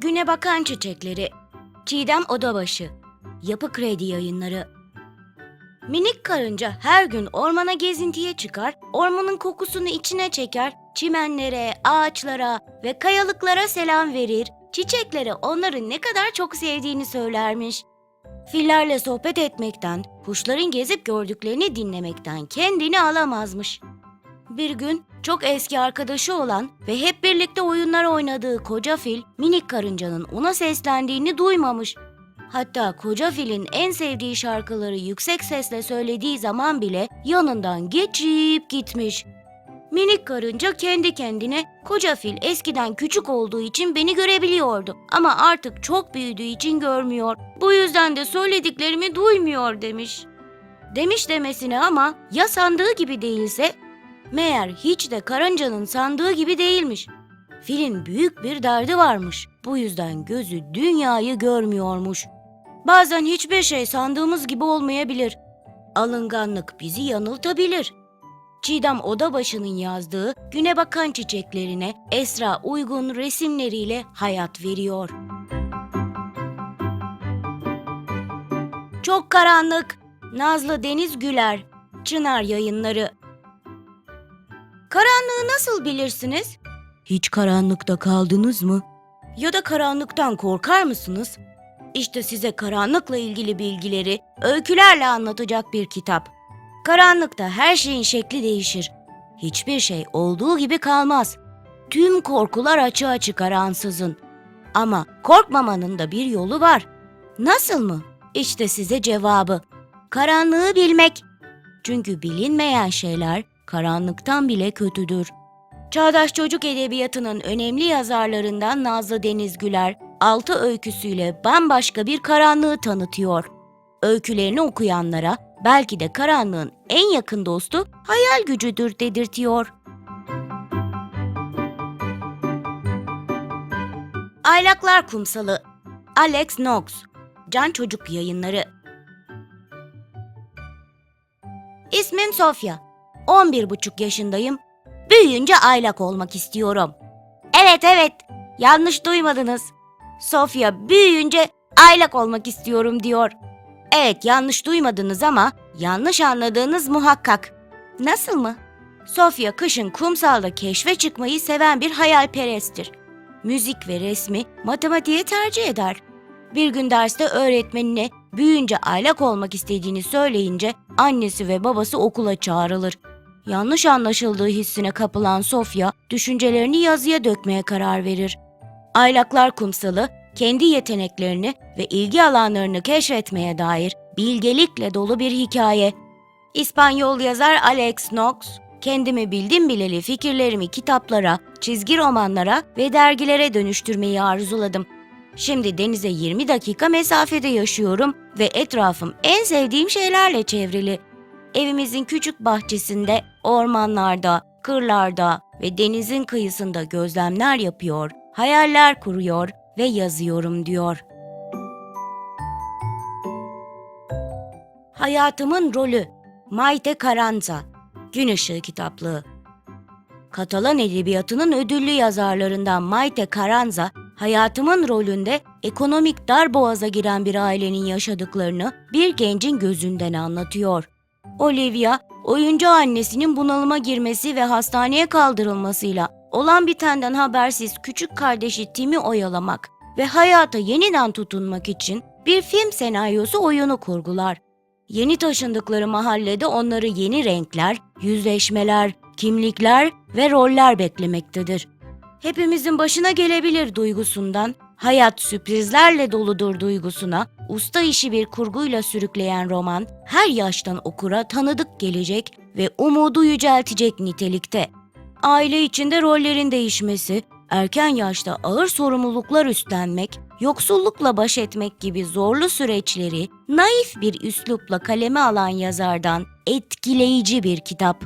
Güne bakan çiçekleri. Çiğdem Odabaşı. Yapı Kredi Yayınları. Minik karınca her gün ormana gezintiye çıkar, ormanın kokusunu içine çeker, çimenlere, ağaçlara ve kayalıklara selam verir, çiçeklere onları ne kadar çok sevdiğini söylermiş. Fillerle sohbet etmekten, kuşların gezip gördüklerini dinlemekten kendini alamazmış. Bir gün çok eski arkadaşı olan ve hep birlikte oyunlar oynadığı koca fil minik karıncanın ona seslendiğini duymamış. Hatta koca filin en sevdiği şarkıları yüksek sesle söylediği zaman bile yanından geçip gitmiş. Minik karınca kendi kendine koca fil eskiden küçük olduğu için beni görebiliyordu ama artık çok büyüdüğü için görmüyor. Bu yüzden de söylediklerimi duymuyor demiş. Demiş demesine ama ya sandığı gibi değilse Meğer hiç de karıncanın sandığı gibi değilmiş. Filin büyük bir derdi varmış. Bu yüzden gözü dünyayı görmüyormuş. Bazen hiçbir şey sandığımız gibi olmayabilir. Alınganlık bizi yanıltabilir. Çiğdem Odabaşı'nın yazdığı Güne Bakan Çiçeklerine Esra uygun resimleriyle hayat veriyor. Çok karanlık. Nazlı Deniz Güler. Çınar Yayınları. Karanlığı nasıl bilirsiniz? Hiç karanlıkta kaldınız mı? Ya da karanlıktan korkar mısınız? İşte size karanlıkla ilgili bilgileri öykülerle anlatacak bir kitap. Karanlıkta her şeyin şekli değişir. Hiçbir şey olduğu gibi kalmaz. Tüm korkular açığa çıkar ansızın. Ama korkmamanın da bir yolu var. Nasıl mı? İşte size cevabı. Karanlığı bilmek. Çünkü bilinmeyen şeyler karanlıktan bile kötüdür. Çağdaş çocuk edebiyatının önemli yazarlarından Nazlı Deniz Güler, altı öyküsüyle bambaşka bir karanlığı tanıtıyor. Öykülerini okuyanlara belki de karanlığın en yakın dostu hayal gücüdür dedirtiyor. Aylaklar Kumsalı Alex Knox Can Çocuk Yayınları İsmim Sofya. 11 buçuk yaşındayım. Büyüyünce aylak olmak istiyorum. Evet evet, yanlış duymadınız. Sofya büyüyünce aylak olmak istiyorum diyor. Evet yanlış duymadınız ama yanlış anladığınız muhakkak. Nasıl mı? Sofya kışın kumsalda keşfe çıkmayı seven bir hayalperesttir. Müzik ve resmi matematiğe tercih eder. Bir gün derste öğretmenine büyüyünce aylak olmak istediğini söyleyince annesi ve babası okula çağrılır. Yanlış anlaşıldığı hissine kapılan Sofya, düşüncelerini yazıya dökmeye karar verir. Aylaklar Kumsalı, kendi yeteneklerini ve ilgi alanlarını keşfetmeye dair bilgelikle dolu bir hikaye. İspanyol yazar Alex Knox, kendimi bildim bileli fikirlerimi kitaplara, çizgi romanlara ve dergilere dönüştürmeyi arzuladım. Şimdi denize 20 dakika mesafede yaşıyorum ve etrafım en sevdiğim şeylerle çevrili. Evimizin küçük bahçesinde, ormanlarda, kırlarda ve denizin kıyısında gözlemler yapıyor, hayaller kuruyor ve yazıyorum diyor. Hayatımın rolü Maite Carranza Gün Işığı Kitaplığı Katalan edebiyatının ödüllü yazarlarından Maite Carranza, hayatımın rolünde ekonomik dar boğaza giren bir ailenin yaşadıklarını bir gencin gözünden anlatıyor. Olivia, oyuncu annesinin bunalıma girmesi ve hastaneye kaldırılmasıyla olan bitenden habersiz küçük kardeşi Tim'i oyalamak ve hayata yeniden tutunmak için bir film senaryosu oyunu kurgular. Yeni taşındıkları mahallede onları yeni renkler, yüzleşmeler, kimlikler ve roller beklemektedir. Hepimizin başına gelebilir duygusundan, hayat sürprizlerle doludur duygusuna, usta işi bir kurguyla sürükleyen roman, her yaştan okura tanıdık gelecek ve umudu yüceltecek nitelikte. Aile içinde rollerin değişmesi, erken yaşta ağır sorumluluklar üstlenmek, yoksullukla baş etmek gibi zorlu süreçleri naif bir üslupla kaleme alan yazardan etkileyici bir kitap.